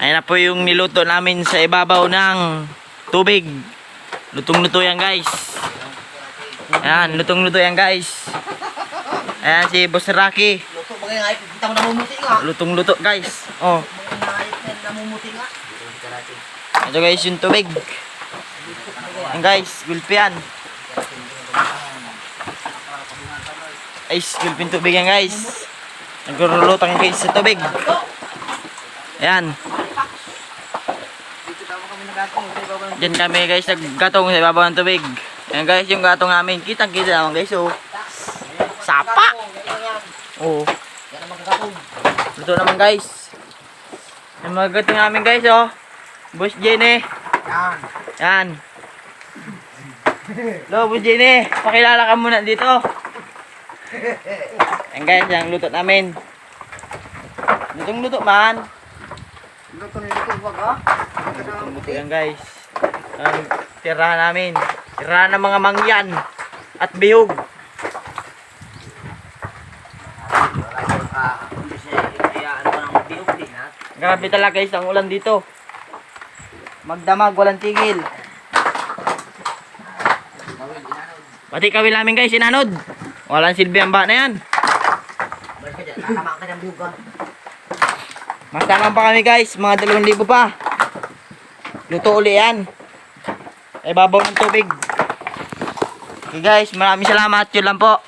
Ayan na po yung niluto namin sa ibabaw ng tubig. Lutong-luto yan guys. Ayan, lutong-luto yan guys. Ayan si Boss Rocky. Lutong-luto guys. Oh, ito guys yung tubig. Ayan guys, gulpi yan. Guys, gulpi yung tubig yan guys. Nagurulutang guys sa tubig. Ayan. Diyan kami guys naggatong sa ibabaw ng tubig. Ayan guys yung gatong namin. Kitang kita naman guys oh. Sapa! Oh. Ang magkakatog. Luto naman guys. Yung mga gatong namin guys oh. Boss Jenny. Yan. Yan. Hello Boss Jenny. Pakilala ka muna dito. Ayan guys, yung luto namin. Lutong luto man. Luto ba ka? Lutong luto yan guys. Ang tirahan namin. Tirahan ng mga mangyan. At bihog. Grabe talaga guys ang ulan dito. Magdamag, walang tigil. Pati kawil namin guys, sinanod. Walang silbi ang ba na yan. Tama ka ng buga. Mas tamang pa kami guys, mga 2,000 pa. Luto uli yan. Ay babaw ng tubig. Okay guys, maraming salamat. Yun lang po.